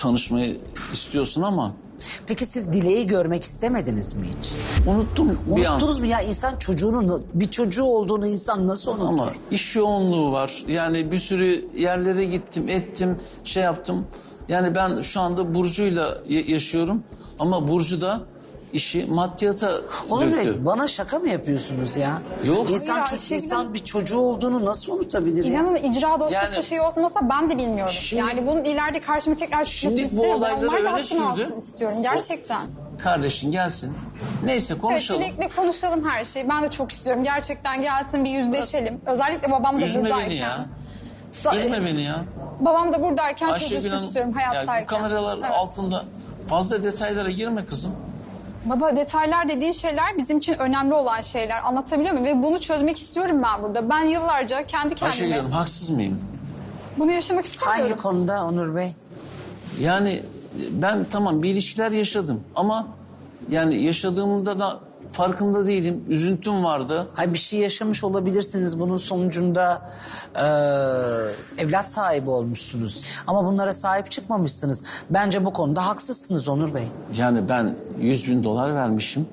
tanışmayı istiyorsun ama Peki siz Dile'yi görmek istemediniz mi hiç? unuttum bir an. Unuttunuz mu ya insan çocuğunun bir çocuğu olduğunu insan nasıl unutur? Ama iş yoğunluğu var. Yani bir sürü yerlere gittim, ettim, şey yaptım. Yani ben şu anda Burcu'yla ya- yaşıyorum. Ama Burcu da işi maddiyata Onur döktü. Bey bana şaka mı yapıyorsunuz ya? Yok. İnsan, Hayır, çocuk- Ayşegül insan bir çocuğu olduğunu nasıl unutabilir ya? İnanın icra dosyası Yani- şey olmasa ben de bilmiyorum. Şimdi- yani bunun ileride karşıma tekrar Şimdi çıkmasını bu isterim. Ben olayları onlar da öyle hakkını sürdü. alsın istiyorum. Gerçekten. Kardeşin gelsin. Neyse Evet, konuşalım. Dilek'le konuşalım her şeyi. Ben de çok istiyorum. Gerçekten gelsin bir yüzleşelim. Özellikle babam da Üzme buradayken. beni ya. Sa- Üzme beni ya. Babam da buradayken Ayşegül çözülsün Hanım, istiyorum ya hayattayken. bu kameralar Evet. altında fazla detaylara girme kızım. Baba detaylar dediğin şeyler bizim için önemli olan şeyler. Anlatabiliyor muyum? Ve bunu çözmek istiyorum ben burada. Ben yıllarca kendi Ayşegül kendime Hanım haksız mıyım? bunu yaşamak istemiyorum. Hangi konuda Onur Bey? Yani ben tamam bir ilişkiler yaşadım ama yani yaşadığımda da farkında değilim. Üzüntüm vardı. Hay bir şey yaşamış olabilirsiniz bunun sonucunda eee, evlat sahibi olmuşsunuz. Ama bunlara sahip çıkmamışsınız. Bence bu konuda haksızsınız Onur Bey. Yani ben 100 bin dolar vermişim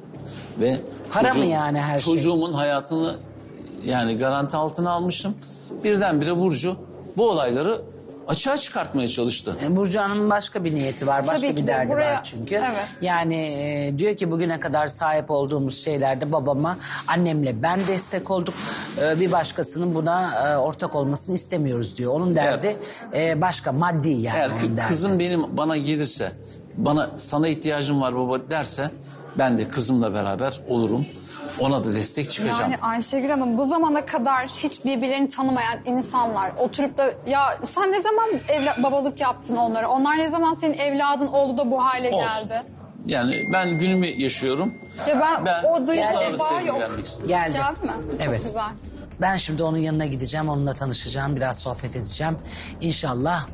ve Para mı yani her şey? Çocuğumun hayatını yani garanti altına almışım. Birdenbire Burcu bu olayları açığa çıkartmaya çalıştı. E, Burcu Hanım'ın başka bir niyeti var, başka Tabii ki bir de derdi buraya- var çünkü. Evet. Yani e, diyor ki bugüne kadar sahip olduğumuz şeylerde babama, annemle ben destek olduk. E, bir başkasının buna e, ortak olmasını istemiyoruz diyor. Onun derdi e, başka, maddi yani Eğer onun kı- derdi. kızım benim bana gelirse, bana sana ihtiyacım var baba derse ben de kızımla beraber olurum. Ona da destek çıkacağım. Yani Ayşegül Hanım bu zamana kadar hiç birbirlerini tanımayan insanlar oturup da ya sen ne zaman evla- babalık yaptın onlara? Onlar ne zaman senin evladın oldu da bu hale Olsun. geldi? Yani ben günümü yaşıyorum. Ya ben, Ben o duygu sevgi yok. istiyorum. Geldi. Geldi mi? Evet. Çok güzel. Ben şimdi onun yanına gideceğim, onunla tanışacağım, biraz sohbet edeceğim. İnşallah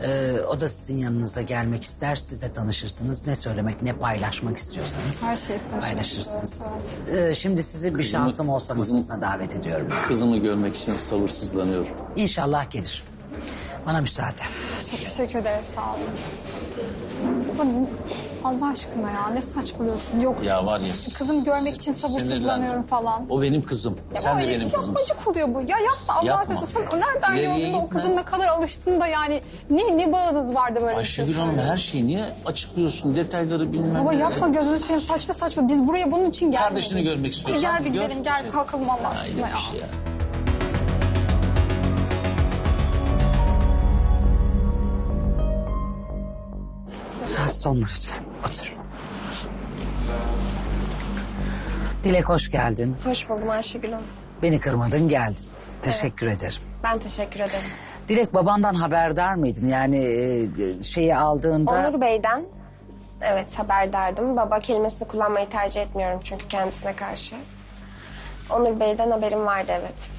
e, o da sizin yanınıza gelmek ister, siz de tanışırsınız. Ne söylemek, ne paylaşmak istiyorsanız Her konuşmak paylaşırsınız. Evet, E, şimdi sizi bir şansım olsa masasına davet ediyorum. Kızımı görmek için sabırsızlanıyorum. İnşallah gelir. Bana müsaade. Çok teşekkür ederiz sağ olun. Baba, Allah aşkına ya ne saçmalıyorsun? Yok. Ya var ya. Kızımı görmek için sinirlendim. sabırsızlanıyorum falan. O benim kızım. Ya Sen de benim kızımsın. Yapmacık oluyor bu. Ya yapma Allah Yapma. aşkına. Sen nereden İleriye gördün de o gitme. kızın ne kadar alıştın da yani ne, ne bağınız vardı böyle bir Ayşegül şey Hanım her şeyi niye açıklıyorsun? Detayları bilmem Baba neleri. yapma gözünü seveyim saçma saçma. Biz buraya bunun için gelmedik. Kardeşini görmek istiyorsan Gel bir gör. gidelim gel kalkalım Allah aşkına Hayret ya. şey ya. Sonra lütfen otur. Dilek hoş geldin. Hoş buldum Ayşegül Hanım. Beni kırmadın geldin. Teşekkür ederim. Ben teşekkür ederim. Dilek babandan haberdar mıydın? Yani e, şeyi aldığında... Onur Bey'den evet haberdardım. Baba kelimesini kullanmayı tercih etmiyorum çünkü kendisine karşı. Onur Bey'den haberim vardı evet.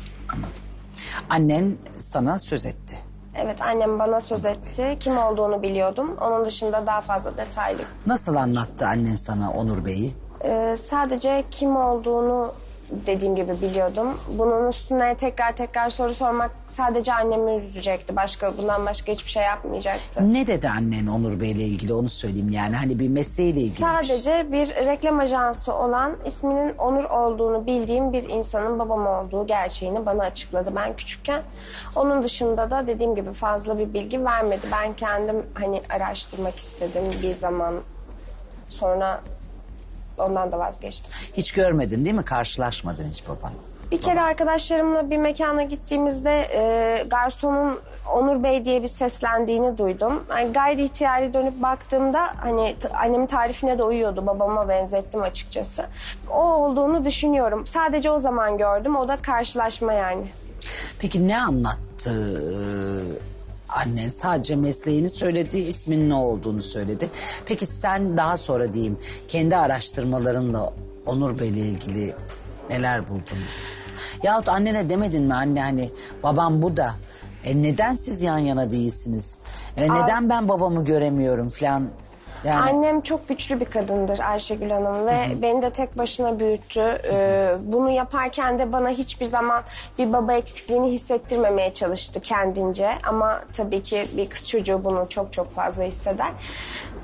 Annen sana söz etti. Evet annem bana söz etti. Kim olduğunu biliyordum. Onun dışında daha fazla detaylı. Nasıl anlattı annen sana Onur Bey'i? Ee, sadece kim olduğunu dediğim gibi biliyordum. Bunun üstüne tekrar tekrar soru sormak sadece annemi üzecekti. Başka bundan başka hiçbir şey yapmayacaktı. Ne dedi annen Onur Bey'le ilgili onu söyleyeyim yani. Hani bir mesleğiyle ilgili. Sadece bir reklam ajansı olan isminin Onur olduğunu bildiğim bir insanın babam olduğu gerçeğini bana açıkladı ben küçükken. Onun dışında da dediğim gibi fazla bir bilgi vermedi. Ben kendim hani araştırmak istedim bir zaman sonra ondan da vazgeçtim. Hiç görmedin değil mi? Karşılaşmadın hiç babanla. Bir kere arkadaşlarımla bir mekana gittiğimizde e, garsonun Onur Bey diye bir seslendiğini duydum. Yani gayri ihtiyari dönüp baktığımda hani t- annemin tarifine de uyuyordu. Babama benzettim açıkçası. O olduğunu düşünüyorum. Sadece o zaman gördüm. O da karşılaşma yani. Peki ne anlattı e, annen? Sadece mesleğini söyledi, isminin ne olduğunu söyledi. Peki sen daha sonra diyeyim kendi araştırmalarınla Onur Bey'le ilgili neler buldun? Yahut annene demedin mi anne hani babam bu da e neden siz yan yana değilsiniz? E neden ben babamı göremiyorum falan Yani Annem çok güçlü bir kadındır Ayşegül Hanım ve beni de tek başına büyüttü. Ee, bunu yaparken de bana hiçbir zaman bir baba eksikliğini hissettirmemeye çalıştı kendince. Ama tabii ki bir kız çocuğu bunu çok çok fazla hisseder.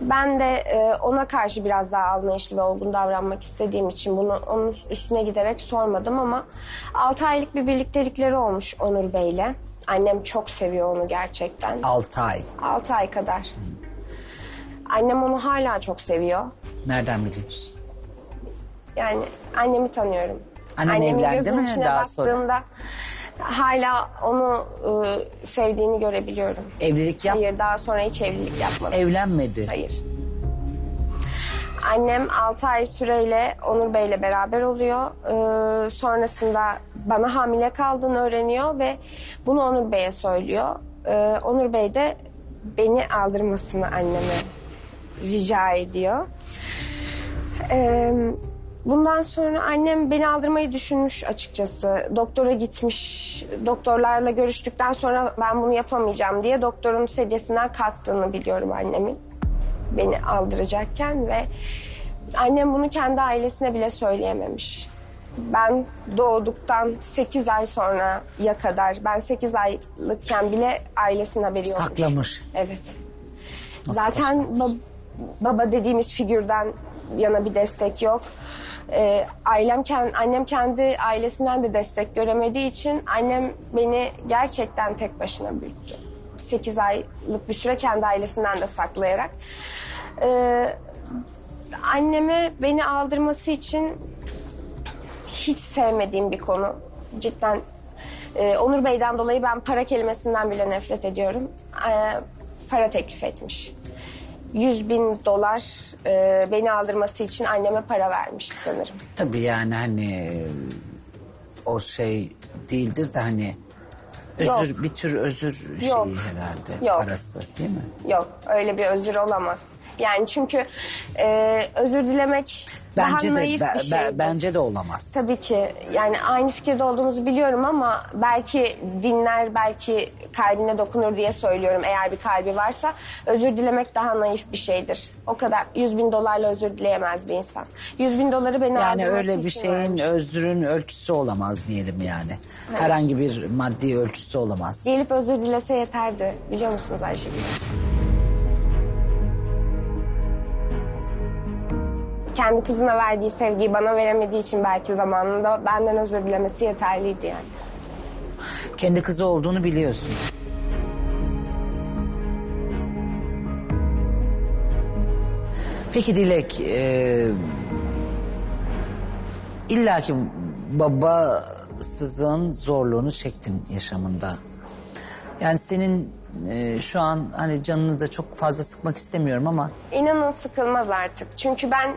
Ben de e, ona karşı biraz daha anlayışlı ve olgun davranmak istediğim için bunu onun üstüne giderek sormadım ama 6 aylık bir birliktelikleri olmuş Onur Bey'le. Annem çok seviyor onu gerçekten. 6 ay. 6 ay kadar. Annem onu hala çok seviyor. Nereden biliyorsun? Yani annemi tanıyorum. Annen Annemin evlendi mi içine daha sonra? baktığımda hala onu e, sevdiğini görebiliyorum. Evlilik yap, Hayır daha sonra hiç evlilik yapmadı. evlenmedi. Hayır. Annem 6 ay süreyle Onur Bey'le beraber oluyor. Ee, sonrasında bana hamile kaldığını öğreniyor ve bunu Onur Bey'e söylüyor. Ee, Onur Bey de beni aldırmasını anneme rica ediyor. Ee, bundan sonra annem beni aldırmayı düşünmüş açıkçası. Doktora gitmiş. Doktorlarla görüştükten sonra ben bunu yapamayacağım diye doktorun sedyesinden kalktığını biliyorum annemin. Beni aldıracakken ve annem bunu kendi ailesine bile söyleyememiş. Ben doğduktan 8 ay sonra ya kadar ben 8 aylıkken bile ailesinin haberi yokmuş. Saklamış. Evet. Nasıl Zaten bab- baba dediğimiz figürden yana bir destek yok. Ee, ailem kend- annem kendi ailesinden de destek göremediği için annem beni gerçekten tek başına büyüttü. 8 aylık bir süre kendi ailesinden de saklayarak. Ee, anneme beni aldırması için hiç sevmediğim bir konu. Cidden e, Onur Bey'den dolayı ben para kelimesinden bile nefret ediyorum. E, para teklif etmiş. 100 bin dolar e, beni aldırması için anneme para vermiş sanırım. Tabii yani hani o şey değildir de hani özür Yok. bir tür özür şeyi Yok. herhalde Yok. parası değil mi? Yok öyle bir özür olamaz. Yani çünkü e, özür dilemek Bence daha de naif be- bir be- şey. bence de olamaz. Tabii ki yani aynı fikirde olduğumuzu biliyorum ama belki dinler belki kalbine dokunur diye söylüyorum eğer bir kalbi varsa özür dilemek daha naif bir şeydir. O kadar 100 bin dolarla özür dileyemez bir insan. 100 bin doları beni Yani öyle bir şeyin özrün ölçüsü olamaz diyelim yani. Herhangi bir maddi ölçüsü olamaz. Gelip özür dilese yeterdi biliyor musunuz Ayşegül? Kendi kızına verdiği sevgiyi bana veremediği için belki zamanında benden özür dilemesi yeterliydi yani. Kendi kızı olduğunu biliyorsun. Peki Dilek, e, illa ki babasızlığın zorluğunu çektin yaşamında. Yani senin e, şu an hani canını da çok fazla sıkmak istemiyorum ama İnanın sıkılmaz artık. Çünkü ben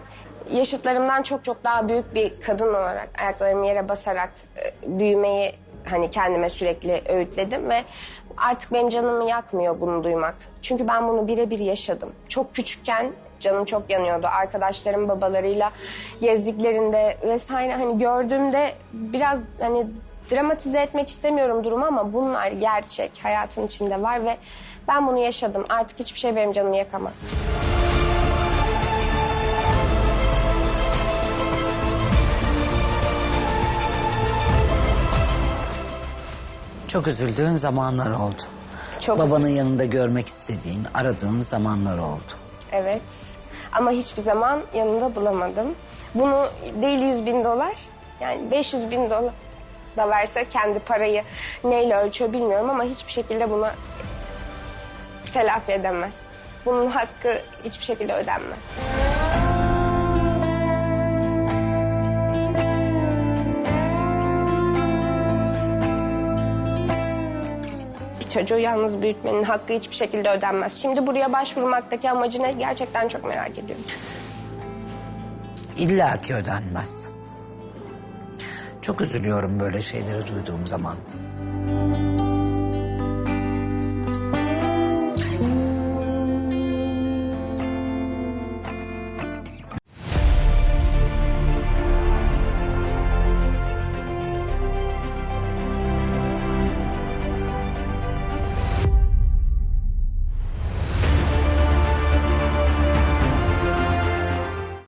yaşıtlarımdan çok çok daha büyük bir kadın olarak ayaklarımı yere basarak e, büyümeyi hani kendime sürekli öğütledim ve artık benim canımı yakmıyor bunu duymak. Çünkü ben bunu birebir yaşadım. Çok küçükken canım çok yanıyordu. Arkadaşlarım babalarıyla gezdiklerinde vesaire hani gördüğümde biraz hani dramatize etmek istemiyorum durumu ama bunlar gerçek hayatın içinde var ve ben bunu yaşadım. Artık hiçbir şey benim canımı yakamaz. çok üzüldüğün zamanlar oldu. Çok Babanın yanında görmek istediğin, aradığın zamanlar oldu. Evet. Ama hiçbir zaman yanında bulamadım. Bunu değil 100 bin dolar, yani 500 bin dolar da verse kendi parayı neyle ölçüyor bilmiyorum ama hiçbir şekilde bunu telafi edemez. Bunun hakkı hiçbir şekilde ödenmez. Çocuğu yalnız büyütmenin hakkı hiçbir şekilde ödenmez. Şimdi buraya başvurmaktaki amacı ne gerçekten çok merak ediyorum. İlla ki ödenmez. Çok üzülüyorum böyle şeyleri duyduğum zaman.